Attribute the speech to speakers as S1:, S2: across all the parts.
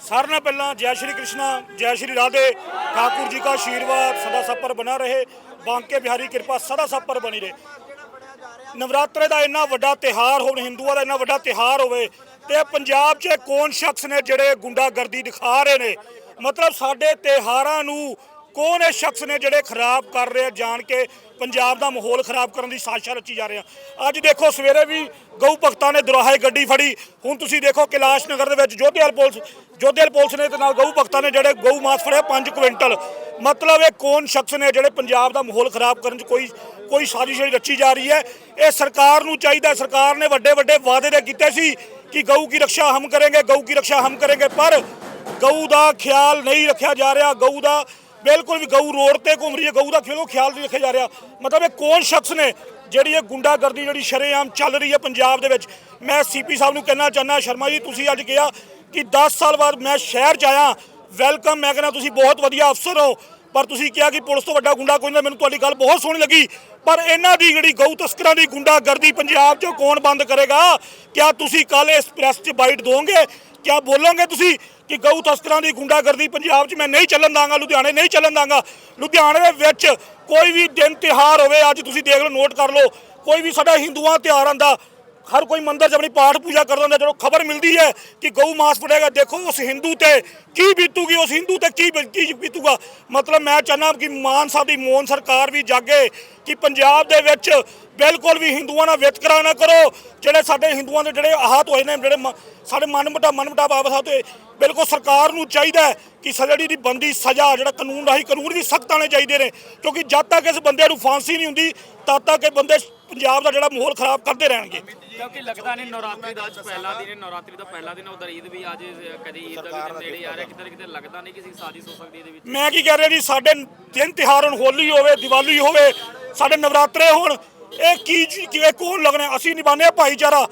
S1: ਸਾਰਿਆਂ ਨਾਲ ਪਹਿਲਾਂ ਜੈ ਸ਼੍ਰੀ ਕ੍ਰਿਸ਼ਨਾ, ਜੈ ਸ਼੍ਰੀ ਰਾਧੇ ਠਾਕੁਰ ਜੀ ਦਾ ਆਸ਼ੀਰਵਾਦ ਸਦਾ ਸਭ ਬਣਾ ਰਹੇ, ਬਾਂਕੇ ਬਿਹਾਰੀ ਕਿਰਪਾ ਸਦਾ ਸੱਪਰ ਬਣੀ ਰਹੇ। ਨਵਰਾਤਰੇ ਦਾ ਇੰਨਾ ਵੱਡਾ ਤਿਹਾਰ ਹੋਵੇ, ਹਿੰਦੂਆਂ ਦਾ ਇੰਨਾ ਵੱਡਾ ਤਿਹਾਰ ਹੋਵੇ, ਤੇ ਪੰਜਾਬ 'ਚ ਕੌਣ ਸ਼ਖਸ ਨੇ ਜਿਹੜੇ ਗੁੰਡਾਗਰਦੀ ਦਿਖਾ ਰਹੇ ਨੇ? ਮਤਲਬ ਸਾਡੇ ਤਿਹਾਰਾਂ ਨੂੰ ਕੌਣ ਇਹ ਸ਼ਖਸ ਨੇ ਜਿਹੜੇ ਖਰਾਬ ਕਰ ਰਹੇ ਆ ਜਾਣ ਕੇ ਪੰਜਾਬ ਦਾ ਮਾਹੌਲ ਖਰਾਬ ਕਰਨ ਦੀ ਸਾਜ਼ਿਸ਼ ਰਚੀ ਜਾ ਰਹੇ ਆ? ਅੱਜ ਦੇਖੋ ਸਵੇਰੇ ਵੀ ਗਊ ਭਗਤਾਂ ਨੇ ਦੁਰਾਹੇ ਗੱਡੀ ਫੜੀ। ਹੁਣ ਤੁਸੀਂ ਦੇਖੋ ਕੈਲਾਸ਼ ਨਗਰ ਦੇ ਵਿੱਚ ਜੋਧੇਵਾਲ ਪੁਲਿਸ ਜੋਧੇਵਾਲ ਪੁਲਿਸ ਨੇ ਤੇ ਨਾਲ ਗਊ ਭਗਤਾਂ ਨੇ ਜਿਹੜੇ ਗਊ ਮਾਸ ਫੜਿਆ 5 ਕੁਇੰਟਲ। ਮਤਲਬ ਇਹ ਕੌਣ ਸ਼ਖਸ ਨੇ ਜਿਹੜੇ ਪੰਜਾਬ ਦਾ ਮਾਹੌਲ ਖਰਾਬ ਕਰਨ 'ਚ ਕੋਈ ਕੋਈ ਸਾਜ਼ਿਸ਼ ਰਚੀ ਜਾ ਰਹੀ ਹੈ? ਇਹ ਸਰਕਾਰ ਨੂੰ ਚਾਹੀਦਾ ਸਰਕਾਰ ਨੇ ਵੱਡੇ ਵੱਡੇ ਵਾਅਦੇ ਦੇ ਕੀਤੇ ਸੀ ਕਿ ਗਊ ਕੀ ਰੱਖਿਆ ਹਮ ਕਰਾਂਗੇ, ਗਊ ਕੀ ਰੱਖਿਆ ਹਮ ਕਰਾਂਗੇ, ਪਰ ਗਊ ਦਾ ਖਿਆਲ ਨਹੀਂ ਰੱਖਿਆ ਜਾ ਰਿਹਾ। ਗਊ ਦਾ ਬਿਲਕੁਲ ਵੀ ਗਊ ਰੋਡ ਤੇ ਘੁੰਮ ਰਹੀ ਹੈ, ਗਊ ਦਾ ਕਿਉਂ ਖਿਆਲ ਨਹੀਂ ਰੱਖਿਆ ਜਾ ਰਿਹਾ। ਮਤਲਬ ਇਹ ਕੌਣ ਸ਼ਖਸ ਨੇ ਜਿਹੜੀ ਇਹ ਗੁੰਡਾਗਰਦੀ, ਜਿਹੜੀ ਸ਼ਰੇਆਮ ਚੱਲ ਰਹੀ ਹੈ ਪੰਜਾਬ ਦੇ ਵਿੱਚ? ਮੈਂ ਸੀਪੀ ਸਾਹਿਬ ਨੂੰ ਕਹਿਣਾ ਚਾਹੁੰਦਾ, ਸ਼ਰਮਾ ਜੀ, ਤੁਸੀਂ ਅੱਜ ਕਿਹਾ ਕਿ 10 ਸਾਲ ਬਾਅਦ ਮੈਂ ਸ਼ਹਿਰ 'ਚ ਆਇਆ। ਵੈਲਕਮ ਮੈਂ ਕਹਿੰਦਾ ਤੁਸੀਂ ਬਹੁਤ ਵਧੀਆ ਅਫਸਰ ਹੋ। ਪਰ ਤੁਸੀਂ ਕਿਹਾ ਕਿ ਪੁਲਿਸ ਤੋਂ ਵੱਡਾ ਗੁੰਡਾ ਕੋਈ ਨਹੀਂ ਮੈਨੂੰ ਤੁਹਾਡੀ ਗੱਲ ਬਹੁਤ ਸੋਹਣੀ ਲੱਗੀ। ਪਰ ਇਹਨਾਂ ਦੀ ਜਿਹੜੀ ਗਊ ਤਸਕਰਾਂ ਦੀ ਗੁੰਡਾਗਰਦੀ ਪੰਜਾਬ 'ਚੋਂ ਕੌਣ ਬੰਦ ਕਰੇਗਾ? ਕਿਆ ਤੁਸੀਂ ਕੱਲ ਇਸ ਪ੍ਰੈਸ 'ਚ ਬਾਈਟ ਦੋਗੇ ਕਿਆ ਬੋਲੋਗੇ ਤੁਸੀਂ? ਕਿ ਗਊ ਤਸਕਰਾਂ ਦੀ ਗੁੰਡਾਗਰਦੀ ਪੰਜਾਬ 'ਚ ਮੈਂ ਨਹੀਂ ਚੱਲਣ ਦਾਂਗਾ, ਲੁਧਿਆਣੇ ਨਹੀਂ ਚੱਲਣ ਦਾਂਗਾ। ਲੁਧਿਆਣੇ ਦੇ ਵਿੱਚ ਕੋਈ ਵੀ ਦਿਨ ਤਿਹਾਰ ਹੋਵੇ, ਅੱਜ ਤੁਸੀਂ ਦੇਖ ਲਓ, ਨੋਟ ਕਰ ਲਓ, ਕੋਈ ਵੀ ਸਾਡਾ ਹਿੰਦੂਆਂ ਤਿਉਹਾਰ ਆਂਦਾ ਹਰ ਕੋਈ ਮੰਦਰ 'ਚ ਆਪਣੀ ਪਾਠ ਪੂਜਾ ਕਰਦਾ ਹੁੰਦਾ, ਜਦੋਂ ਖਬਰ ਮਿਲਦੀ ਹੈ ਕਿ ਗਊ ਮਾਸ ਫੜੇਗਾ ਦੇਖੋ ਉਸ ਹਿੰਦੂ ਤੇ ਕੀ ਬੀਤੂਗੀ, ਉਸ ਹਿੰਦੂ ਤੇ ਕੀ ਕੀ ਬੀਤੂਗਾ। ਮਤਲਬ ਮੈਂ ਚਾਹੁੰਦਾ ਕਿ ਮਾਨ ਸਾਹਿਬ ਦੀ ਮੋਹਨ ਸਰਕਾਰ ਵੀ ਜਾਗੇ ਕਿ ਪੰਜਾਬ ਦੇ ਵਿੱਚ ਬਿਲਕੁਲ ਵੀ ਹਿੰਦੂਆਂ ਨਾਲ ਵਿਤਕਰਾ ਨਾ ਕਰੋ। ਜਿਹੜੇ ਸਾਡੇ ਹਿੰਦੂਆਂ ਦੇ ਜਿਹੜੇ ਆਹਤ ਹੋਏ ਨੇ ਜਿਹੜੇ ਸਾਡੇ ਮਨ ਮਟਾ ਮਨ ਮਟਾ ਬਾਬਾ ਤੇ ਬਿਲਕੁਲ ਸਰਕਾਰ ਨੂੰ ਚਾਹੀਦਾ ਕਿ ਸਜੜੀ ਦੀ ਬੰਦੀ ਸਜ਼ਾ ਜਿਹੜਾ ਕਾਨੂੰਨ ਰਾਹੀਂ ਕਾਨੂੰਨ ਵੀ ਸਖਤ ਆਣੇ ਚਾਹੀਦੇ ਨੇ। ਕਿਉਂਕਿ ਜਦ ਤੱਕ ਇਸ ਬੰਦੇ ਨੂੰ ਫਾਂਸੀ ਨਹੀਂ ਹੁੰਦੀ ਤਦ ਤੱਕ ਇਹ ਬੰਦੇ ਪੰਜਾਬ ਦਾ ਜਿਹੜਾ ਮਾਹੌਲ ਖਰਾਬ ਕਰਦੇ ਰਹਿਣਗੇ।
S2: ਕਿਉਂਕਿ ਲੱਗਦਾ ਨਹੀਂ ਨਵਰਾਤਰੀ ਦਾ ਪਹਿਲਾ ਦਿਨ ਹੈ ਨਵਰਾਤਰੀ ਦਾ ਪਹਿਲਾ ਦਿਨ ਉਧਰ ਈਦ ਵੀ ਅੱਜ ਕਦੀ ਈਦ ਦਾ ਵੀ ਨੇੜੇ ਆ ਰਿਹਾ ਕਿਤੇ ਕਿਤੇ ਲੱਗਦਾ ਨਹੀਂ ਕਿਸੇ ਸਾਜ਼ਿਸ਼ ਹੋ ਸਕਦੀ ਇਹਦੇ ਵਿੱਚ।
S1: ਮੈਂ ਕੀ ਕਹਿ ਰਿਹਾ ਜੀ ਸਾਡੇ ਦਿਨ ਤਿਉਹਾਰ ਹੁਣ ਹੋਲੀ ਹੋਵੇ ਦੀਵਾਲੀ ਹੋਵੇ ਸਾਡੇ ਨਵਰਾਤਰੇ ਹੋਣ ਇਹ ਕੀ ਚੀ- ਕਿਵੇਂ ਕੌਣ ਲੱਗਣਾ? ਅਸੀਂ ਨਿਭਾਉਂਦੇ ਹਾਂ ਭਾਈਚਾਰਾ।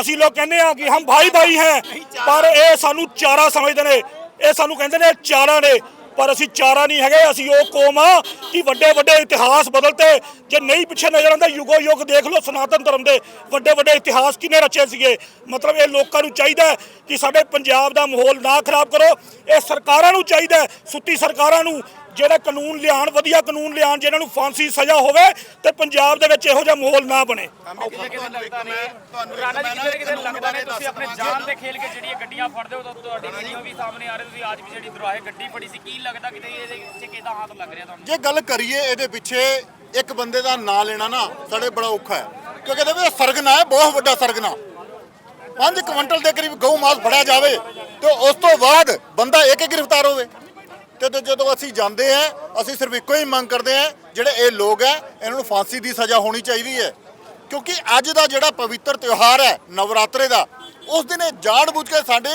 S1: ਅਸੀਂ ਲੋਕ ਕਹਿੰਦੇ ਆ ਕਿ ਹਮ ਭਾਈ ਭਾਈ ਹੈ, ਪਰ ਇਹ ਸਾਨੂੰ ਚਾਰਾ ਸਮਝਦੇ ਨੇ। ਇਹ ਸਾਨੂੰ ਕਹਿੰਦੇ ਨੇ ਚਾਰਾ ਨੇ, ਪਰ ਅਸੀਂ ਚਾਰਾ ਨਹੀਂ ਹੈਗੇ, ਅਸੀਂ ਉਹ ਕੌਮ ਆ ਕਿ ਵੱਡੇ ਵੱਡੇ ਇਤਿਹਾਸ ਬਦਲਤੇ। ਜੇ ਨਹੀਂ ਪਿੱਛੇ ਨਜ਼ਰ ਆਉਂਦਾ, ਯੁਗੋ ਯੁਗ ਦੇਖ ਲਓ, ਸਨਾਤਨ ਧਰਮ ਦੇ ਵੱਡੇ ਵੱਡੇ ਇਤਿਹਾਸ ਕਿਨੇ ਰਚੇ ਸੀਗੇ। ਮਤਲਬ ਇਹ ਲੋਕਾਂ ਨੂੰ ਚਾਹੀਦਾ ਕਿ ਸਾਡੇ ਪੰਜਾਬ ਦਾ ਮਾਹੌਲ ਨਾ ਖਰਾਬ ਕਰੋ। ਇਹ ਸਰਕਾਰਾਂ ਨੂੰ ਚਾਹੀਦਾ ਸੁੱਤੀ ਸਰਕਾਰਾਂ ਨੂੰ ਜਿਹੜਾ ਕਾਨੂੰਨ ਲਿਆਉਣ ਵਧੀਆ ਕਾਨੂੰਨ ਲਿਆਉਣ ਜਿਹਨਾਂ ਨੂੰ ਫਾਂਸੀ ਸਜ਼ਾ ਹੋਵੇ ਤੇ ਪੰਜਾਬ ਦੇ ਵਿੱਚ ਇਹੋ ਜਿਹਾ ਮਾਹੌਲ ਨਾ ਬਣੇ।
S2: ਰਾਣਾ ਜੀ ਕਿਤੇ ਨਾ ਕਿਤੇ ਲੱਗਦਾ ਨਹੀਂ ਤੁਸੀਂ ਆਪਣੇ ਜਾਨ ਦੇ ਖੇਲ ਕੇ ਜਿਹੜੀਆਂ ਗੱਡੀਆਂ ਫੜਦੇ ਹੋ ਤਾਂ ਤੁਹਾਡੀ ਵੀਡੀਓ ਵੀ ਸਾਹਮਣੇ ਆ ਰਹੀ ਤੁਸੀਂ ਅੱਜ ਵੀ ਜਿਹੜੀ ਦੁਰਾਹੇ ਗੱਡੀ ਫੜੀ ਸੀ ਕੀ ਲੱਗਦਾ ਕਿਤੇ ਇਹਦੇ ਪਿੱਛੇ ਕਿਹਦਾ ਹੱਥ ਲੱਗ ਰਿਹਾ ਤੁਹਾਨੂੰ?
S3: ਜੇ ਗੱਲ ਕਰੀਏ ਇਹਦੇ ਪਿੱਛੇ ਇੱਕ ਬੰਦੇ ਦਾ ਨਾਂ ਲੈਣਾ ਨਾ ਸਾਡੇ ਬੜਾ ਔਖਾ ਹੈ। ਕਿਉਂਕਿ ਇਹਦੇ ਵਿੱਚ ਸਰਗਨਾ ਹੈ ਬਹੁਤ ਵੱਡਾ ਸਰਗਨਾ। 5 ਕੁਇੰਟਲ ਦੇ ਕਰੀਬ ਗਊ ਮਾਸ ਫੜਿਆ ਜਾਵੇ ਤੇ ਉਸ ਤੋਂ ਬਾਅਦ ਬੰਦਾ ਇੱਕ ਹੀ ਗ੍ਰਿਫਤਾਰ ਹੋਵੇ। ਤੇ ਤੇ ਜਦੋਂ ਅਸੀਂ ਜਾਂਦੇ ਆ, ਅਸੀਂ ਸਿਰਫ ਇੱਕੋ ਹੀ ਮੰਗ ਕਰਦੇ ਆ, ਜਿਹੜੇ ਇਹ ਲੋਕ ਹੈ ਇਹਨਾਂ ਨੂੰ ਫਾਂਸੀ ਦੀ ਸਜ਼ਾ ਹੋਣੀ ਚਾਹੀਦੀ ਹੈ। ਕਿਉਂਕਿ ਅੱਜ ਦਾ ਜਿਹੜਾ ਪਵਿੱਤਰ ਤਿਉਹਾਰ ਹੈ, ਨਵਰਾਤਰੇ ਦਾ, ਉਸ ਦਿਨ ਇਹ ਜਾਣ ਬੁੱਝ ਕੇ ਸਾਡੇ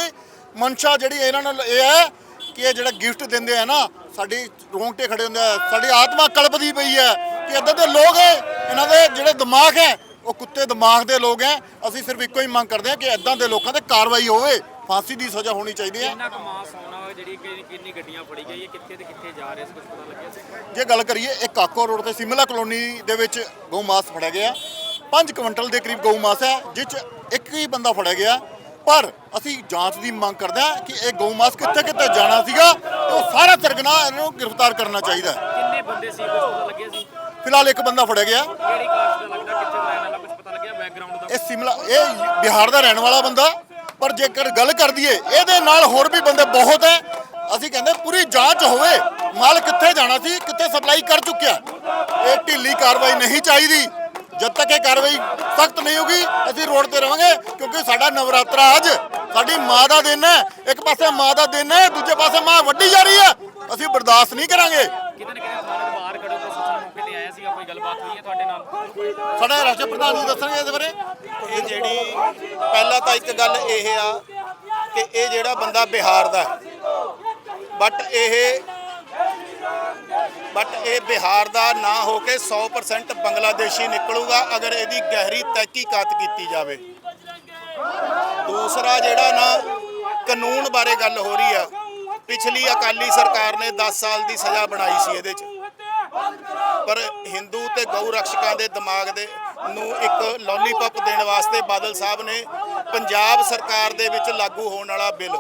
S3: ਮਨਸ਼ਾ ਜਿਹੜੀ ਇਹਨਾਂ ਨਾਲ ਇਹ ਹੈ ਕਿ ਇਹ ਜਿਹੜਾ ਗਿਫਟ ਦਿੰਦੇ ਆ ਨਾ, ਸਾਡੀ ਰੋਂਗਟੇ ਖੜੇ ਹੁੰਦੇ ਆ, ਸਾਡੀ ਆਤਮਾ ਕਲਪਦੀ ਪਈ ਹੈ ਕਿ ਇਦਾਂ ਦੇ ਲੋਕ ਹੈ, ਇਹਨਾਂ ਦੇ ਜਿਹੜੇ ਦਿਮਾਗ ਹੈ, ਉਹ ਕੁੱਤੇ ਦਿਮਾਗ ਦੇ ਲੋਕ ਹੈ। ਅਸੀਂ ਸਿਰਫ ਇੱਕੋ ਹੀ ਮੰਗ ਕਰਦੇ ਹਾਂ ਕਿ ਇਦਾਂ ਦੇ ਲੋਕਾਂ ਤੇ ਕਾਰਵਾਈ ਹੋਵੇ, ਫਾਂਸੀ ਦੀ ਸਜ਼ਾ ਹੋਣੀ ਚਾਹੀਦੀ ਹੈ।
S2: ਕਿੰਨਾ ਕੁ ਮਾਸ ਆਉਣਾ ਵਾ ਜਿਹੜੀ ਕਿ- ਕਿੰਨੀ ਗੱਡੀਆਂ ਫੜੀ ਗਈ ਹੈ ਕਿੱਥੇ ਤੇ ਕਿੱਥੇ ਜਾ ਰਹੇ ਸੀ ਕੁਝ ਪਤਾ ਲੱਗਿਆ ਸੀ?
S3: ਜੇ ਗੱਲ ਕਰੀਏ ਇਹ ਕਾਕੋ ਰੋਡ ਤੇ ਸਿਮਲਾ ਕਲੋਨੀ ਦੇ ਵਿੱਚ ਗਊ ਮਾਸ ਫੜਿਆ ਗਿਆ। 5 ਕੁਇੰਟਲ ਦੇ ਕਰੀਬ ਗਊ ਮਾਸ ਹੈ ਜਿਸ 'ਚ ਇੱਕ ਹੀ ਬੰਦਾ ਫੜਿਆ ਗਿਆ। ਪਰ ਅਸੀਂ ਜਾਂਚ ਦੀ ਮੰਗ ਕਰਦੇ ਹਾਂ ਕਿ ਇਹ ਗਊ ਮਾਸ ਕਿੱਥੇ ਕਿੱਥੇ ਜਾਣਾ ਸੀਗਾ ਤੇ ਉਹ ਸਾਰਾ ਸਰਗਨਾ ਇਹਨਾਂ ਨੂੰ ਗ੍ਰਿਫਤਾਰ ਕਰਨਾ ਚਾਹੀਦਾ ਹੈ।
S2: ਕਿੰਨੇ ਬੰਦੇ ਸੀ ਕੁਝ ਪਤਾ ਲੱਗਿਆ ਸੀ?
S3: ਫਿਲਹਾਲ ਇੱਕ ਬੰਦਾ ਫੜਿਆ ਗਿਆ।
S2: ਕਿਹੜੀ ਕਾਸਟ ਦਾ ਲੱਗਦਾ ਕਿੱਥੇ ਦਾ ਰਹਿਣ ਵਾਲਾ ਕੁਝ ਪਤਾ ਲੱਗਿਆ ਬੈਕਗ੍ਰਾਉਂਡ ਦਾ?
S3: ਇਹ ਸਿਮਲਾ ਇਹ ਬਿਹਾਰ ਦਾ ਰਹਿਣ ਵਾਲਾ ਬੰਦਾ। ਪਰ ਜੇਕਰ ਗੱਲ ਕਰ ਦਈਏ, ਇਹਦੇ ਨਾਲ ਹੋਰ ਵੀ ਬੰਦੇ ਬਹੁਤ ਹੈ। ਅਸੀਂ ਕਹਿੰਦੇ ਪੂਰੀ ਜਾਂਚ ਹੋਵੇ, ਮਾਲ ਕਿੱਥੇ ਜਾਣਾ ਸੀ, ਕਿੱਥੇ ਸਪਲਾਈ ਕਰ ਚੁੱਕਿਆ ਇਹ ਢਿੱਲੀ ਕਾਰਵਾਈ ਨਹੀਂ ਚਾਹੀਦੀ। ਜਦ ਤੱਕ ਇਹ ਕਾਰਵਾਈ ਸਖਤ ਨਹੀਂ ਹੋਗੀ ਅਸੀਂ ਰੋਡ ਤੇ ਰਵਾਂਗੇ, ਕਿਉਂਕਿ ਸਾਡਾ ਨਵਰਾਤਰਾ ਅੱਜ, ਸਾਡੀ ਮਾਂ ਦਾ ਦਿਨ ਹੈ। ਇੱਕ ਪਾਸੇ ਮਾਂ ਦਾ ਦਿਨ ਹੈ, ਦੂਜੇ ਪਾਸੇ ਮਾਂ ਵੱਡੀ ਜਾ ਰਹੀ ਹੈ। ਅਸੀਂ ਬਰਦਾਸ਼ਤ ਨਹੀਂ ਕਰਾਂਗੇ।
S2: ਸੀਗਾ, ਕੋਈ ਗੱਲਬਾਤ ਹੋਈ ਹੈ ਤੁਹਾਡੇ ਨਾਲ?
S3: ਸਾਡਾ ਰਾਸ਼ਟਰ ਪ੍ਰਧਾਨ ਜੀ ਦੱਸਣਗੇ ਇਹਦੇ ਬਾਰੇ।
S4: ਇਹ ਜਿਹੜੀ ਪਹਿਲਾਂ ਤਾਂ ਇੱਕ ਗੱਲ ਇਹ ਆ ਕਿ ਇਹ ਜਿਹੜਾ ਬੰਦਾ ਬਿਹਾਰ ਦਾ ਬਟ ਇਹ ਬਟ ਇਹ ਬਿਹਾਰ ਦਾ ਨਾ ਹੋ ਕੇ 100% ਬੰਗਲਾਦੇਸ਼ੀ ਨਿਕਲੂਗਾ ਅਗਰ ਇਹਦੀ ਗਹਿਰੀ ਤਹਿਕੀਕਾਤ ਕੀਤੀ ਜਾਵੇ। ਦੂਸਰਾ ਜਿਹੜਾ ਨਾ ਕਾਨੂੰਨ ਬਾਰੇ ਗੱਲ ਹੋ ਰਹੀ ਆ, ਪਿਛਲੀ ਅਕਾਲੀ ਸਰਕਾਰ ਨੇ 10 ਸਾਲ ਦੀ ਸਜ਼ਾ ਬਣਾਈ ਸੀ ਇਹਦੇ 'ਚ। ਪਰ ਹਿੰਦੂ ਤੇ ਗਊ ਰਕਸ਼ਕਾਂ ਦੇ ਦਿਮਾਗ ਦੇ ਨੂੰ ਇੱਕ ਲੋਲੀਪੌਪ ਦੇਣ ਵਾਸਤੇ ਬਾਦਲ ਸਾਹਿਬ ਨੇ ਪੰਜਾਬ ਸਰਕਾਰ ਦੇ ਵਿੱਚ ਲਾਗੂ ਹੋਣ ਵਾਲਾ ਬਿੱਲ,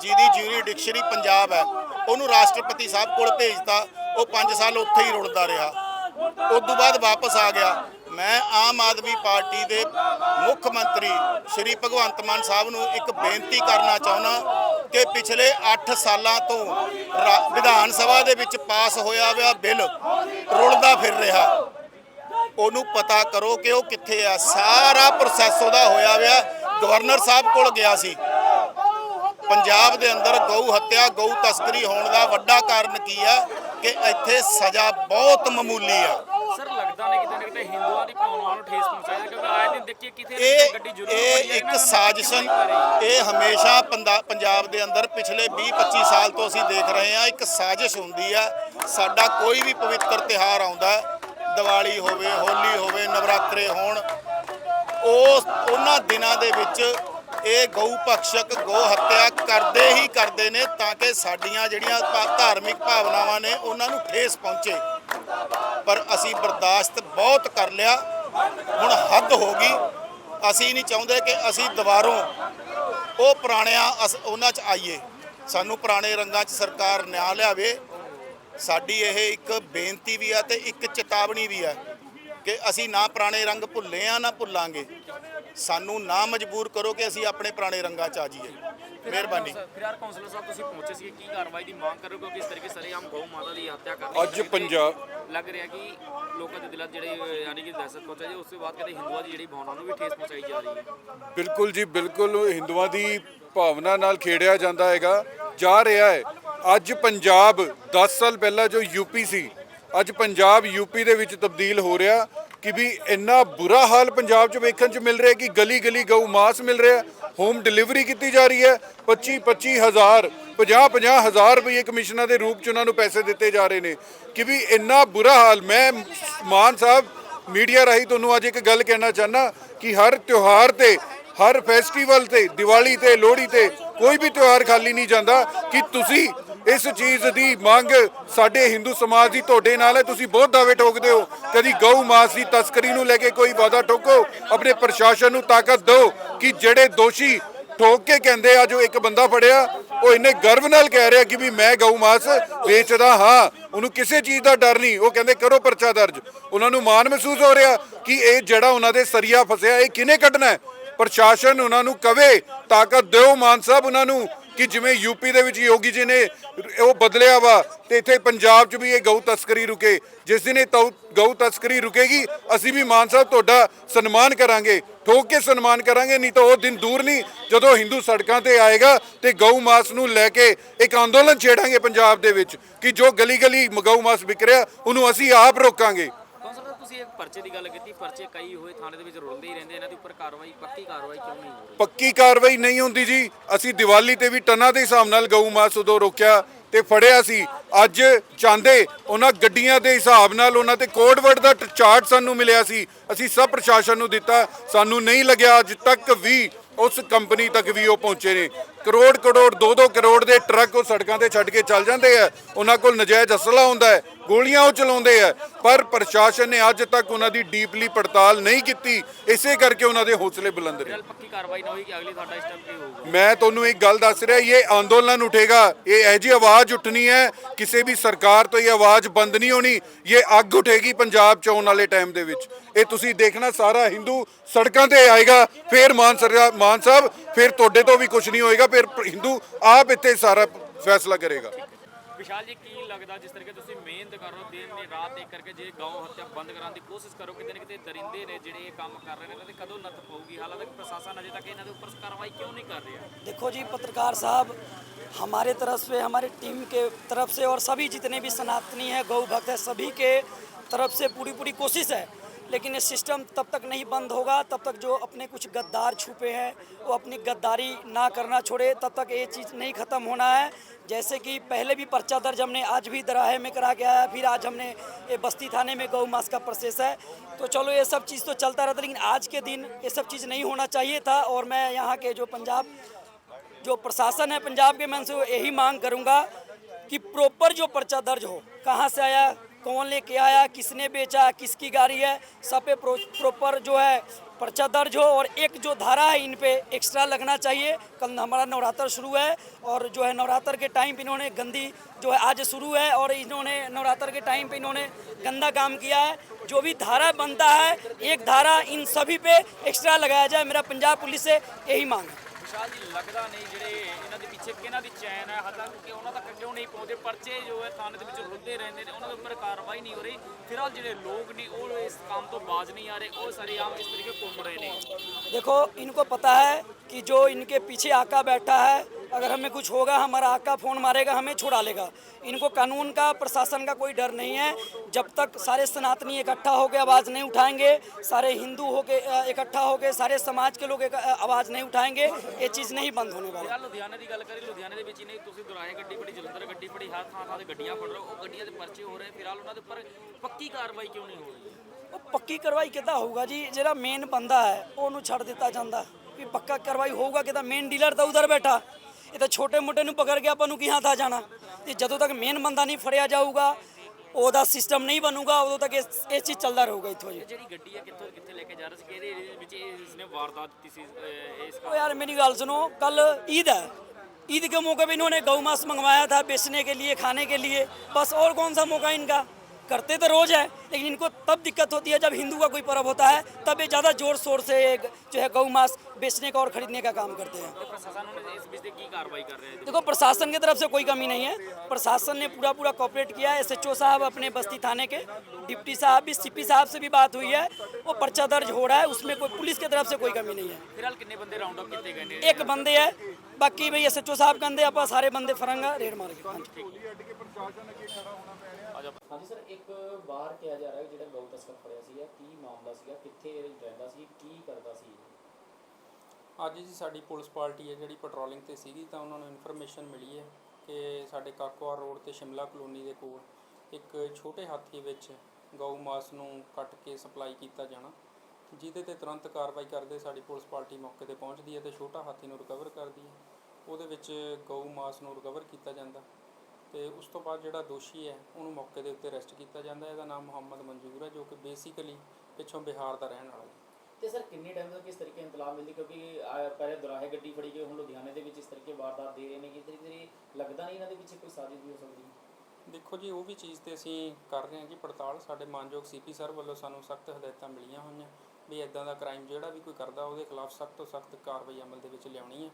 S4: ਜਿਹਦੀ ਜੂਰੀਡਿਕਸ਼ਨਰੀ ਪੰਜਾਬ ਹੈ, ਉਹਨੂੰ ਰਾਸ਼ਟਰਪਤੀ ਸਾਹਿਬ ਕੋਲ ਭੇਜਤਾ, ਉਹ 5 ਸਾਲ ਉੱਥੇ ਹੀ ਰੁਲਦਾ ਰਿਹਾ। ਉਸ ਤੋਂ ਬਾਅਦ ਵਾਪਸ ਆ ਗਿਆ। ਮੈਂ ਆਮ ਆਦਮੀ ਪਾਰਟੀ ਦੇ ਮੁੱਖ ਮੰਤਰੀ ਸ਼੍ਰੀ ਭਗਵੰਤ ਮਾਨ ਸਾਹਿਬ ਨੂੰ ਇੱਕ ਬੇਨਤੀ ਕਰਨਾ ਚਾਹੁੰਦਾ ਕਿ ਪਿਛਲੇ 8 ਸਾਲਾਂ ਤੋਂ ਰਾ- ਵਿਧਾਨ ਸਭਾ ਦੇ ਵਿੱਚ ਪਾਸ ਹੋਇਆ ਹੋਇਆ ਬਿੱਲ ਰੁਲਦਾ ਫਿਰ ਰਿਹਾ। ਉਹਨੂੰ ਪਤਾ ਕਰੋ ਕਿ ਉਹ ਕਿੱਥੇ ਆ। ਸਾਰਾ ਪ੍ਰੋਸੈਸ ਉਹਦਾ ਹੋਇਆ ਹੋਇਆ। ਗਵਰਨਰ ਸਾਹਿਬ ਕੋਲ ਗਿਆ ਸੀ। ਪੰਜਾਬ ਦੇ ਅੰਦਰ ਗਊ ਹੱਤਿਆ, ਗਊ ਤਸਕਰੀ ਹੋਣ ਦਾ ਵੱਡਾ ਕਾਰਨ ਕੀ ਆ? ਕਿ ਇੱਥੇ ਸਜ਼ਾ ਬਹੁਤ ਮਾਮੂਲੀ ਆ।
S2: ਸਰ ਲੱਗਦਾ ਨਹੀਂ ਕਿਤੇ ਨਾ ਕਿਤੇ ਹਿੰਦੂਆਂ ਦੀ ਭਾਵਨਾਵਾਂ ਨੂੰ ਠੇਸ ਪਹੁੰਚਾਇਆ ਕਿਉਂਕਿ ਆਏ ਦਿਨ ਦੇਖੀਏ ਕਿਤੇ ਨਾ
S4: ਇਹ
S2: ਗੱਡੀ ਜ਼ਰੂਰ
S4: ਇੱਕ ਸਾਜ਼ਿਸ਼। ਇਹ ਹਮੇਸ਼ਾ ਪੰਜਾਬ ਦੇ ਅੰਦਰ ਪਿਛਲੇ 20-25 ਸਾਲ ਤੋਂ ਅਸੀਂ ਦੇਖ ਰਹੇ ਹਾਂ ਇੱਕ ਸਾਜ਼ਿਸ਼ ਹੁੰਦੀ ਹੈ ਸਾਡਾ ਕੋਈ ਵੀ ਪਵਿੱਤਰ ਤਿਹਾਰ ਆਉਂਦਾ ਦੀਵਾਲੀ ਹੋਵੇ ਹੋਲੀ ਹੋਵੇ ਨਵਰਾਤਰੇ ਹੋਣ ਉਸ ਉਹਨਾਂ ਦਿਨਾਂ ਦੇ ਵਿੱਚ ਇਹ ਗਊ ਭਕਸ਼ਕ ਗੋ ਹੱਤਿਆ ਕਰਦੇ ਹੀ ਕਰਦੇ ਨੇ ਤਾਂ ਕਿ ਸਾਡੀਆਂ ਜਿਹੜੀਆਂ ਧਾਰਮਿਕ ਭਾਵਨਾਵਾਂ ਨੇ ਉਹਨਾਂ ਨੂੰ ਠੇਸ ਪਹੁੰਚੇ ਪਰ ਅਸੀਂ ਬਰਦਾਸ਼ਤ ਬਹੁਤ ਕਰ ਲਿਆ। ਹੁਣ ਹੱਦ ਹੋ ਗਈ। ਅਸੀਂ ਨਹੀਂ ਚਾਹੁੰਦੇ ਕਿ ਅਸੀਂ ਦੁਬਾਰੋਂ ਉਹ ਪੁਰਾਣਿਆਂ ਅਸ- ਉਹਨਾਂ 'ਚ ਆਈਏ। ਸਾਨੂੰ ਪੁਰਾਣੇ ਰੰਗਾਂ 'ਚ ਸਰਕਾਰ ਨਿਆਂ ਲਿਆਵੇ। ਸਾਡੀ ਇਹ ਇੱਕ ਬੇਨਤੀ ਵੀ ਆ ਤੇ ਇੱਕ ਚੇਤਾਵਨੀ ਵੀ ਆ ਕਿ ਅਸੀਂ ਨਾ ਪੁਰਾਣੇ ਰੰਗ ਭੁੱਲੇ ਆ, ਨਾ ਭੁੱਲਾਂਗੇ। ਸਾਨੂੰ ਨਾ ਮਜਬੂਰ ਕਰੋ ਕਿ ਅਸੀਂ ਆਪਣੇ ਪੁਰਾਣੇ ਰੰਗਾਂ 'ਚ ਆ ਜਾਈਏ। ਮਿਹਰਬਾਨੀ।
S2: ਫਿਲਹਾਲ ਕਾਉਂਸਲਰ ਸਾਹਿਬ ਤੁਸੀਂ ਪਹੁੰਚੇ ਸੀ ਕੀ ਕਾਰਵਾਈ ਦੀ ਮੰਗ ਕਰੋਗੇ ਕਿਉਂਕਿ ਇਸ ਤਰੀਕੇ ਸਰੇਆਮ ਗਊ ਮਾਤਾ ਦੀ ਹੱਤਿਆ ਕਰ
S5: ਅੱਜ ਪੰਜਾਬ
S2: ਲੱਗ ਰਿਹਾ ਕਿ ਲੋਕਾਂ ਦੇ ਦਿਲਾਂ 'ਚ ਜਿਹੜੇ ਯਾਨੀ ਕਿ ਦਹਿਸ਼ਤ ਪਹੁੰਚਾਈ ਜੀ ਉਸ ਤੋਂ ਬਾਅਦ ਕਹਿੰਦੇ ਹਿੰਦੂਆਂ ਦੀ ਜਿਹੜੀ ਭਾਵਨਾ ਨੂੰ ਵੀ ਠੇਸ ਪਹੁੰਚਾਈ ਜਾ ਰਹੀ ਹੈ?
S5: ਬਿਲਕੁਲ ਜੀ ਬਿਲਕੁਲ ਹਿੰਦੂਆਂ ਦੀ ਭਾਵਨਾ ਨਾਲ ਖੇਡਿਆ ਜਾਂਦਾ ਹੈਗਾ ਜਾ ਰਿਹਾ ਹੈ। ਅੱਜ ਪੰਜਾਬ 10 ਸਾਲ ਪਹਿਲਾਂ ਜੋ ਯੂਪੀ ਸੀ ਅੱਜ ਪੰਜਾਬ ਯੂਪੀ ਦੇ ਵਿੱਚ ਤਬਦੀਲ ਹੋ ਰਿਹਾ। ਕਿ ਵੀ ਇੰਨਾ ਬੁਰਾ ਹਾਲ ਪੰਜਾਬ 'ਚ ਵੇਖਣ 'ਚ ਮਿਲ ਰਿਹਾ ਕਿ ਗਲੀ ਗਲੀ ਗਊ ਮਾਸ ਮਿਲ ਰਿਹਾ ਹੋਮ ਡਿਲੀਵਰੀ ਕੀਤੀ ਜਾ ਰਹੀ ਹੈ 25 25 ਹਜ਼ਾਰ 50 50 ਹਜ਼ਾਰ ਰੁਪਏ ਕਮਿਸ਼ਨਾਂ ਦੇ ਰੂਪ 'ਚ ਉਹਨਾਂ ਨੂੰ ਪੈਸੇ ਦਿੱਤੇ ਜਾ ਰਹੇ ਨੇ। ਕਿ ਵੀ ਇੰਨਾ ਬੁਰਾ ਹਾਲ, ਮੈਂ ਮਾਨ ਸਾਹਿਬ ਮੀਡੀਆ ਰਾਹੀਂ ਤੁਹਾਨੂੰ ਅੱਜ ਇੱਕ ਗੱਲ ਕਹਿਣਾ ਚਾਹਨਾ ਕਿ ਹਰ ਤਿਉਹਾਰ ਤੇ, ਹਰ ਫੈਸਟੀਵਲ ਤੇ, ਦੀਵਾਲੀ ਤੇ, ਲੋਹੜੀ ਤੇ ਕੋਈ ਵੀ ਤਿਉਹਾਰ ਖਾਲੀ ਨਹੀਂ ਜਾਂਦਾ ਕਿ ਤੁਸੀਂ ਇਸ ਚੀਜ਼ ਦੀ ਮੰਗ ਸਾਡੇ ਹਿੰਦੂ ਸਮਾਜ ਦੀ ਤੁਹਾਡੇ ਨਾਲ ਹੈ, ਤੁਸੀਂ ਬਹੁਤ ਦਾਅਵੇ ਠੋਕਦੇ ਹੋ। ਕਦੀ ਗਊ, ਮਾਸ ਦੀ ਤਸਕਰੀ ਨੂੰ ਲੈ ਕੇ ਕੋਈ ਵਾਦਾ ਠੋਕੋ, ਆਪਣੇ ਪ੍ਰਸ਼ਾਸਨ ਨੂੰ ਤਾਕਤ ਦਿਓ ਕਿ ਜਿਹੜੇ ਦੋਸ਼ੀ ਠੋਕ ਕੇ ਕਹਿੰਦੇ ਆ, ਜੋ ਇੱਕ ਬੰਦਾ ਫੜਿਆ, ਉਹ ਇੰਨੇ ਗਰਵ ਨਾਲ ਕਹਿ ਰਿਹਾ ਕਿ ਵੀ ਮੈਂ ਗਊ, ਮਾਸ ਵੇਚਦਾ ਹਾਂ। ਉਹਨੂੰ ਕਿਸੇ ਚੀਜ਼ ਦਾ ਡਰ ਨਹੀਂ। ਉਹ ਕਹਿੰਦੇ, ਕਰੋ ਪਰਚਾ ਦਰਜ। ਉਹਨਾਂ ਨੂੰ ਮਾਣ ਮਹਿਸੂਸ ਹੋ ਰਿਹਾ ਕਿ ਇਹ ਜਿਹੜਾ ਉਹਨਾਂ ਦੇ ਸਰੀਆ ਫਸਿਆ, ਇਹ ਕਿਹਨੇ ਕੱਢਣਾ ਹੈ? ਪ੍ਰਸ਼ਾਸਨ ਉਹਨਾਂ ਨੂੰ ਕਵੇ, ਤਾਕਤ ਦਿਓ ਮਾਨ ਸਾਹਿਬ ਉਹਨਾਂ ਨੂੰ। ਕਿ ਜਿਵੇਂ ਯੂਪੀ ਦੇ ਵਿੱਚ ਯੋਗੀ ਜੀ ਨੇ ਉਹ ਬਦਲਿਆ ਵਾ ਤੇ ਇੱਥੇ ਪੰਜਾਬ 'ਚ ਵੀ ਇਹ ਗਊ ਤਸਕਰੀ ਰੁਕੇ। ਜਿਸ ਦਿਨ ਇਹ ਤਉ- ਗਊ ਤਸਕਰੀ ਰੁਕੇਗੀ, ਅਸੀਂ ਵੀ ਮਾਨ ਸਾਹਿਬ ਤੁਹਾਡਾ ਸਨਮਾਨ ਕਰਾਂਗੇ। ਠੋਕ ਕੇ ਸਨਮਾਨ ਕਰਾਂਗੇ, ਨਹੀਂ ਤਾਂ ਉਹ ਦਿਨ ਦੂਰ ਨਹੀਂ, ਜਦੋਂ ਹਿੰਦੂ ਸੜਕਾਂ ਤੇ ਆਏਗਾ ਤੇ ਗਊ ਮਾਸ ਨੂੰ ਲੈ ਕੇ ਇੱਕ ਅੰਦੋਲਨ ਛੇੜਾਂਗੇ ਪੰਜਾਬ ਦੇ ਵਿੱਚ ਕਿ ਜੋ ਗਲੀ ਗਲੀ ਗਊ ਮਾਸ ਵਿਕ ਰਿਹਾ, ਉਹਨੂੰ ਅਸੀਂ ਆਪ ਰੋਕਾਂਗੇ।
S2: ਤੁਸੀਂ ਪਰਚੇ ਦੀ ਗੱਲ ਕੀਤੀ, ਪਰਚੇ ਕਈ ਹੋਏ, ਥਾਣੇ ਦੇ ਵਿੱਚ ਰੁਲਦੇ ਹੀ ਰਹਿੰਦੇ, ਇਹਨਾਂ ਦੇ ਉੱਪਰ ਕਾਰਵਾਈ, ਪੱਕੀ ਕਾਰਵਾਈ ਕਿਉਂ ਨਹੀਂ ਹੋ ਰਹੀ?
S5: ਪੱਕੀ ਕਾਰਵਾਈ ਨਹੀਂ ਹੁੰਦੀ ਜੀ। ਅਸੀਂ ਦੀਵਾਲੀ ਤੇ ਵੀ ਟਨਾਂ ਦੇ ਹਿਸਾਬ ਨਾਲ ਗਊ ਮਾਸ ਉਦੋਂ ਰੋਕਿਆ ਤੇ ਫੜਿਆ ਸੀ। ਅੱਜ ਚਾਹੁੰਦੇ ਉਹਨਾਂ ਗੱਡੀਆਂ ਦੇ ਹਿਸਾਬ ਨਾਲ ਉਹਨਾਂ ਤੇ ਕੋਡ ਵਰਡ ਦਾ ਚਾਰਟ ਸਾਨੂੰ ਮਿਲਿਆ ਸੀ। ਅਸੀਂ ਸਭ ਪ੍ਰਸ਼ਾਸਨ ਨੂੰ ਦਿੱਤਾ। ਸਾਨੂੰ ਨਹੀਂ ਲੱਗਿਆ ਅੱਜ ਤੱਕ ਵੀ ਉਸ ਕੰਪਨੀ ਤੱਕ ਵੀ ਉਹ ਪਹੁੰਚੇ ਨੇ। ਕਰੋੜ ਕਰੋੜ 2-2 ਕਰੋੜ ਦੇ ਟਰੱਕ ਉਹ ਸੜਕਾਂ ਤੇ ਛੱਡ ਕੇ ਚੱਲ ਜਾਂਦੇ ਆ। ਉਹਨਾਂ ਕੋਲ ਨਜਾਇਜ਼ ਅਸਲਾ ਹੁੰਦਾ ਹੈ ਗੋਲੀਆਂ ਉਹ ਚਲਾਉਂਦੇ ਆ। ਪਰ ਪ੍ਰਸ਼ਾਸਨ ਨੇ ਅੱਜ ਤੱਕ ਉਹਨਾਂ ਦੀ ਡੀਪਲੀ ਪੜਤਾਲ ਨਹੀਂ ਕੀਤੀ। ਇਸੇ ਕਰਕੇ ਉਹਨਾਂ ਦੇ ਹੌਸਲੇ ਬੁਲੰਦ ਨੇ
S2: ਫਿਲਹਾਲ ਪੱਕੀ ਕਾਰਵਾਈ ਨਾ ਹੋਈ ਕਿ ਅਗਲੀ ਸਾਡਾ ਸਟੈਪ ਕੀ ਹੋਊਗਾ?
S5: ਮੈਂ ਤੁਹਾਨੂੰ ਇੱਕ ਗੱਲ ਦੱਸ ਰਿਹਾ ਇਹ ਅੰਦੋਲਨ ਉਠੇਗਾ। ਇਹ ਇਹੋ ਜਿਹੀ ਆਵਾਜ਼ ਉੱਠਣੀ ਹੈ ਕਿਸੇ ਵੀ ਸਰਕਾਰ ਤੋਂ ਇਹ ਆਵਾਜ਼ ਬੰਦ ਨਹੀਂ ਹੋਣੀ। ਇਹ ਅੱਗ ਉਠੇਗੀ ਪੰਜਾਬ ਚ ਆਉਣ ਵਾਲੇ ਟਾਈਮ ਦੇ ਵਿੱਚ। ਇਹ ਤੁਸੀਂ ਦੇਖਣਾ ਸਾਰਾ ਹਿੰਦੂ ਸੜਕਾਂ ਤੇ ਆਏਗਾ ਫਿਰ ਮਾਨ ਸਰਕਾਰ ਮਾਨ ਸਾਹਿਬ ਫਿਰ ਤੁਹਾਡੇ ਤੋਂ ਵੀ ਕੁਝ ਨਹੀਂ ਹੋਏਗਾ। ਫਿਰ ਹਿੰਦੂ ਆਪ ਇੱਥੇ ਸਾਰਾ ਫੈਸਲਾ ਕਰੇਗਾ
S2: ਵਿਸ਼ਾਲ ਜੀ ਕੀ ਲੱਗਦਾ ਜਿਸ ਤਰੀਕੇ ਤੁਸੀਂ ਮਿਹਨਤ ਕਰ ਰਹੇ ਹੋ ਦਿਨ ਨੇ ਰਾਤ ਇੱਕ ਕਰਕੇ ਜੇ ਗਾਉਂ ਹੱਤਿਆ ਬੰਦ ਕਰਾਉਣ ਦੀ ਕੋਸ਼ਿਸ਼ ਕਰੋ ਕਿਤੇ ਨਾ ਕਿਤੇ ਦਰਿੰਦੇ ਨੇ ਜਿਹੜੇ ਇਹ ਕੰਮ ਕਰ ਰਹੇ ਨੇ ਇਹਨਾਂ ਤੇ ਕਦੋਂ ਨੱਥ ਪਊਗੀ ਹਾਲਾਂਕਿ ਪ੍ਰਸ਼ਾਸਨ ਅਜੇ ਤੱਕ ਇਹਨਾਂ ਦੇ ਉੱਪਰ ਕਾਰਵਾਈ ਕਿਉਂ ਨਹੀਂ ਕਰ ਰਿਹਾ
S6: देखो जी पत्रकार साहब हमारे तरफ से हमारे टीम के तरफ से और सभी जितने भी सनातनी हैं गौ भक्त हैं सभी के तरफ से पूरी पूरी कोशिश है लेकिन ये सिस्टम तब तक नहीं बंद होगा, तब तक जो अपने कुछ गद्दार छुपे हैं, वो अपनी गद्दारी ना करना छोड़े, तब तक ये चीज़ नहीं ख़त्म होना है। जैसे कि पहले भी पर्चा दर्ज हमने, आज भी दराहे में करा गया है, फिर आज हमने ये बस्ती थाने में गौ मास का प्रोसेस है। तो चलो ये सब चीज़ तो चलता रहता, लेकिन आज के दिन ये सब चीज़ नहीं होना चाहिए था, और मैं यहाँ के जो पंजाब, जो प्रशासन है पंजाब के, मैं उनसे यही मांग करूँगा कि प्रॉपर जो पर्चा दर्ज हो, कहाँ से आया कौन लेके आया, किसने बेचा, किसकी गाड़ी है, सब पे प्रॉपर जो है पर्चा दर्ज हो और एक जो धारा है इन पे एक्स्ट्रा लगना चाहिए। कल हमारा नवरात्र शुरू है और जो है नवरात्र के टाइम पे इन्होंने गंदी जो है आज शुरू है और इन्होंने नवरात्र के टाइम पे इन्होंने गंदा काम किया है। जो भी धारा बनता है, एक धारा इन सभी पे एक्स्ट्रा लगाया जाए, मेरा पंजाब पुलिस से यही मांग है।
S2: ਵਿਸ਼ਾਲ ਜੀ ਲੱਗਦਾ ਨਹੀਂ ਜਿਹੜੇ ਇਹਨਾਂ ਦੇ ਪਿੱਛੇ ਕਿਹਨਾਂ ਦੀ ਚੈਨ ਹੈ ਹਾਲਾਂਕਿ ਉਹਨਾਂ ਤੱਕ ਕਿਉਂ ਨਹੀਂ ਪਹੁੰਚਦੇ ਪਰਚੇ ਜੋ ਹੈ ਥਾਣੇ ਦੇ ਵਿੱਚ ਰੁੱਦੇ ਰਹਿੰਦੇ ਨੇ ਉਹਨਾਂ ਦੇ ਉੱਪਰ ਕਾਰਵਾਈ ਨਹੀਂ ਹੋ ਰਹੀ ਫਿਲਹਾਲ ਜਿਹੜੇ ਲੋਕ ਨੇ ਉਹ ਇਸ ਕੰਮ ਤੋਂ ਬਾਜ਼ ਨਹੀਂ ਆ ਰਹੇ ਉਹ ਸਾਰੇ ਆਮ ਇਸ ਤਰੀਕੇ ਘੁੰਮ ਰਹੇ ਨੇ
S6: देखो इनको पता है कि जो इनके पीछे आका बैठा है अगर हमें कुछ होगा हमारा आका फ़ोन मारेगा हमें छुड़ा लेगा इनको कानून का प्रशासन का कोई डर नहीं है जब तक सारे सनातनी इकट्ठा होकर आवाज़ नहीं उठाएंगे सारे हिंदू होके अ, इकट्ठा होकर सारे समाज के लोग एक- अ, आवाज़ नहीं उठाएंगे ये चीज़ नहीं बंद होने वाली
S2: ਫਿਲਹਾਲ ਲੁਧਿਆਣੇ ਦੀ ਗੱਲ ਕਰੀ ਲੁਧਿਆਣੇ ਦੇ ਵਿੱਚ ਹੀ ਨਹੀਂ ਤੁਸੀਂ ਦੁਰਾਹੇ ਗੱਡੀ ਫੜੀ ਜਲੰਧਰ ਗੱਡੀ ਫੜੀ ਹਰ ਥਾਂ ਥਾਂ ਤੇ ਗੱਡੀਆਂ ਫੜ ਰਹੇ ਹੋ ਉਹ ਗੱਡੀਆਂ ਦੇ ਪਰਚੇ ਹੋ ਰਹੇ ਫਿਲਹਾਲ ਉਹਨਾਂ ਦੇ ਉੱਪਰ ਪੱਕੀ ਕਾਰਵਾਈ ਕਿਉਂ ਨਹੀਂ ਹੋ ਰਹੀ
S6: ਉਹ ਪੱਕੀ ਕਾਰਵਾਈ ਕਿੱਦਾਂ ਹੋਊਗਾ ਜੀ ਜਿਹੜਾ ਮੇਨ ਬੰਦਾ ਹੈ ਉਹਨੂੰ ਛੱਡ ਦਿੱਤਾ ਜਾਂਦਾ ਵੀ ਪੱਕਾ ਕਾਰਵਾਈ ਹੋਊਗਾ ਕਿਦਾਂ ਮੇਨ ਡੀਲਰ ਤਾਂ ਉਧਰ ਬੈਠਾ ਇਹ ਤਾਂ ਛੋਟੇ ਮੋਟੇ ਨੂੰ ਪਕੜ ਕੇ ਆਪਾਂ ਨੂੰ ਕੀ ਹੱਥ ਆ ਜਾਣਾ ਤੇ ਜਦੋਂ ਤੱਕ ਮੇਨ ਬੰਦਾ ਨਹੀਂ ਫੜਿਆ ਜਾਊਗਾ ਉਹਦਾ ਸਿਸਟਮ ਨਹੀਂ ਬਣੂਗਾ ਉਦੋਂ ਤੱਕ ਇਹ ਇਹ ਚੀਜ਼ ਚੱਲਦਾ ਰਹੂਗਾ ਇੱਥੋਂ ਜੀ
S2: ਇਹ ਜਿਹੜੀ ਗੱਡੀ ਹੈ ਕਿੱਥੋਂ ਕਿੱਥੇ ਲੈ ਕੇ ਜਾ ਰਹੇ ਸੀ ਕਿਹੜੇ ਏਰੀਏ ਦੇ ਵਿੱਚ ਇਹ- ਇਸਨੇ ਵਾਰਦਾਤ ਕੀਤੀ ਸੀ ਅਹ, ਇਸ
S6: ओ यार मेरी गाल सुनो कल ईद है ईद के मौके पे इन्होंने गौ मांस मंगवाया था बेचने के लिए खाने के लिए बस और कौन सा मौका इनका करते तो रोज़ है लेकिन इनको तब दिक्कत होती है जब हिंदू का कोई पर्व होता है तब ये ज़्यादा ज़ोर शोर से जो है गऊ मांस बेचने का और खरीदने का काम करते हैं। देखो प्रशासन की तरफ़ से कोई कमी नहीं है। प्रशासन ने पूरा पूरा कॉपरेट किया है। एसएचओ साहब अपने बस्ती थाने के डिप्टी साहब भी सीपी साहब से भी बात हुई है। वो पर्चा दर्ज हो रहा है उसमें कोई पुलिस की तरफ़ से कोई कमी नहीं है।
S2: फ़िलहाल कितने बंदे राउंड
S6: एक बंदे है बाकी भाई एसएचओ साहब कंधे आप सारे बंदे फरंगा रेड मार के। हाँ जी।
S2: ਹਾਂਜੀ ਸਰ ਇੱਕ ਬਾਹਰ ਕਿਹਾ ਜਾ ਰਿਹਾ ਹੈ ਜਿਹੜਾ ਗਊ ਤਸਕਰ ਫੜਿਆ ਸੀਗਾ ਕੀ ਮਾਮਲਾ ਸੀਗਾ? ਕਿੱਥੇ ਰਹਿੰਦਾ ਸੀ? ਕੀ ਕਰਦਾ ਸੀ
S7: ਅੱਜ ਜੀ ਸਾਡੀ ਪੁਲਿਸ ਪਾਰਟੀ ਹੈ ਜਿਹੜੀ ਪੈਟਰੋਲਿੰਗ ਤੇ ਸੀਗੀ ਤਾਂ ਉਹਨਾਂ ਨੂੰ ਇਨਫੋਰਮੇਸ਼ਨ ਮਿਲੀ ਹੈ ਕਿ ਸਾਡੇ ਕਾਕੋਵਾਰ ਰੋਡ ਤੇ ਸ਼ਿਮਲਾ ਕਲੋਨੀ ਦੇ ਕੋਲ ਇੱਕ ਛੋਟੇ ਹਾਥੀ ਵਿੱਚ ਗਊ ਮਾਸ ਨੂੰ ਕੱਟ ਕੇ ਸਪਲਾਈ ਕੀਤਾ ਜਾਣਾ। ਜਿਹਦੇ ਤੇ ਤੁਰੰਤ ਕਾਰਵਾਈ ਕਰਦੇ ਸਾਡੀ ਪੁਲਿਸ ਪਾਰਟੀ ਮੌਕੇ ਤੇ ਪਹੁੰਚਦੀ ਹੈ ਤੇ ਛੋਟਾ ਹਾਥੀ ਨੂੰ ਰਿਕਵਰ ਕਰਦੀ ਹੈ। ਉਹਦੇ ਵਿੱਚ ਗਊ ਮਾਸ ਨੂੰ ਰਿਕਵਰ ਕੀਤਾ ਜਾਂਦਾ। ਤੇ ਉਸ ਤੋਂ ਬਾਅਦ ਜਿਹੜਾ ਦੋਸ਼ੀ ਹੈ ਉਹਨੂੰ ਮੌਕੇ ਦੇ ਉੱਤੇ ਅਰੈਸਟ ਕੀਤਾ ਜਾਂਦਾ ਇਹਦਾ ਨਾਮ ਮੁਹੰਮਦ ਮਨਜੂਰ ਹੈ ਜੋ ਕਿ ਬੇਸਿਕਲੀ ਪਿੱਛੋਂ ਬਿਹਾਰ ਦਾ ਰਹਿਣ ਵਾਲਾ ਹੈ।
S2: ਤੇ ਸਰ ਕਿੰਨੇ ਟਾਈਮ ਤੱਕ ਇਸ ਤਰੀਕੇ ਇੰਤਲਾਬ ਮਿਲਦੀ? ਕਿਉਂਕਿ ਪਹਿਲੇ ਦੁਰਾਹੇ ਗੱਡੀ ਫੜੀ ਗਈ ਹੁਣ ਲੁਧਿਆਣੇ ਦੇ ਵਿੱਚ ਇਸ ਤਰੀਕੇ ਵਾਰਦਾਤ ਦੇ ਰਹੇ ਨੇ। ਕਿ ਤਰੀ ਤਰੀ ਲੱਗਦਾ ਨਹੀਂ ਇਹਨਾਂ ਦੇ ਪਿੱਛੇ ਕੋਈ ਸਾਜ਼ਿਸ਼ ਵੀ ਹੋ ਸਕਦੀ? ਹੈ
S7: ਦੇਖੋ ਜੀ ਉਹ ਵੀ ਚੀਜ਼ ਤੇ ਅਸੀਂ ਕਰ ਰਹੇ ਹਾਂ ਜੀ ਪੜਤਾਲ। ਸਾਡੇ ਮਾਨਯੋਗ ਸੀਪੀ ਸਰ ਵੱਲੋਂ ਸਾਨੂੰ ਸਖਤ ਹਦਾਇਤਾਂ ਮਿਲੀਆਂ ਹੋਈਆਂ ਵੀ ਇਦਾਂ ਦਾ ਕ੍ਰਾਈਮ ਜਿਹੜਾ ਵੀ ਕੋਈ ਕਰਦਾ ਉਹਦੇ ਖਿਲਾਫ ਸਖਤ ਤੋਂ ਸਖਤ ਕਾਰਵਾਈ ਅਮਲ ਦੇ ਵਿੱਚ ਲਿਆਉਣੀ ਹੈ।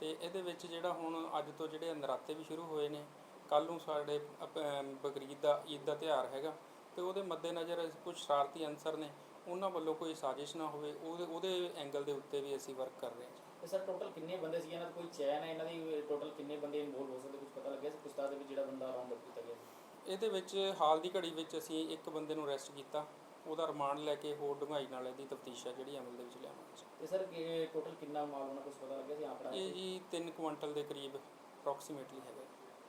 S7: ਤੇ ਇਹਦੇ ਵਿੱਚ ਜਿਹੜਾ ਹੁਣ ਅੱਜ ਤੋਂ ਜਿਹੜੇ ਨਰਾਤੇ ਵੀ ਸ਼ੁਰੂ ਹੋਏ ਨੇ ਕੱਲ ਨੂੰ ਸਾਡੇ ਬਕਰੀਦ ਦਾ ਈਦ ਦਾ ਤਿਉਹਾਰ ਹੈਗਾ ਤੇ ਉਹਦੇ ਮੱਦੇਨਜ਼ਰ ਕੁਝ ਸ਼ਰਾਰਤੀ ਅਨਸਰ ਨੇ ਉਹਨਾਂ ਵੱਲੋਂ ਕੋਈ ਸਾਜ਼ਿਸ਼ ਨਾ ਹੋਵੇ ਉਹਦੇ ਉਹਦੇ ਐਂਗਲ ਦੇ ਉੱਤੇ ਵੀ ਅਸੀਂ ਵਰਕ ਕਰ ਰਹੇ ਹਾਂ।
S2: ਤੇ ਸਰ ਟੋਟਲ ਕਿੰਨੇ ਬੰਦੇ ਸੀ ਇਹਨਾਂ ਦਾ ਕੋਈ ਚੈਨ ਹੈ? ਇਹਨਾਂ ਦੀ ਟੋਟਲ ਕਿੰਨੇ ਬੰਦੇ ਇਨਵੋਲਵ ਹੋ ਸਕਦੇ? ਕੁਝ ਪਤਾ ਲੱਗਿਆ ਸੀ? ਪੁਸਤਕ ਦੇ ਵਿੱਚ ਜਿਹੜਾ ਬੰਦਾ ਰਾਉਂਡ ਅਪ ਕੀਤਾ ਗਿਆ
S7: ਇਹਦੇ ਵਿੱਚ ਹਾਲ ਦੀ ਘੜੀ ਵਿੱਚ ਅਸੀਂ ਇੱਕ ਬੰਦੇ ਨੂੰ ਅਰੈਸਟ ਕੀਤਾ। ਉਹਦਾ ਰਿਮਾਂਡ ਲੈ ਕੇ ਹੋਰ ਡੂੰਘਾਈ ਨਾਲ ਇਹਦੀ ਤਫਤੀਸ਼ ਹੈ ਜਿਹੜੀ ਅਮਲ ਦੇ ਵਿੱਚ ਲਿਆਵਾਂਗੇ
S2: ਤੇ ਸਰ ਟੋਟਲ ਕਿੰਨਾ ਮਾਲ ਉਹਨਾਂ ਕੁਝ ਪਤਾ ਲੱਗਿਆ ਸੀ? ਆਂਕੜਾ
S7: ਇਹ ਜੀ 3 ਕੁਇੰਟਲ ਦੇ ਕਰੀਬ ਅਪਰੋਕਸੀਮੇਟਲੀ ਹੈਗਾ।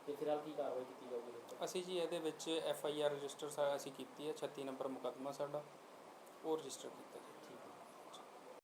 S2: ਤੇ ਫਿਲਹਾਲ ਕੀ ਕਾਰਵਾਈ ਕੀਤੀ ਜਾਊਗੀ ਇਹਦੇ ਉੱਤੇ?
S7: ਅਸੀਂ ਜੀ ਇਹਦੇ ਵਿੱਚ ਐਫ ਆਈ ਆਰ ਰਜਿਸਟਰ ਅਸੀਂ ਕੀਤੀ ਹੈ 36 ਨੰਬਰ ਮੁਕੱਦਮਾ ਸਾਡਾ, ਉਹ ਰਜਿਸਟਰ ਕੀਤਾ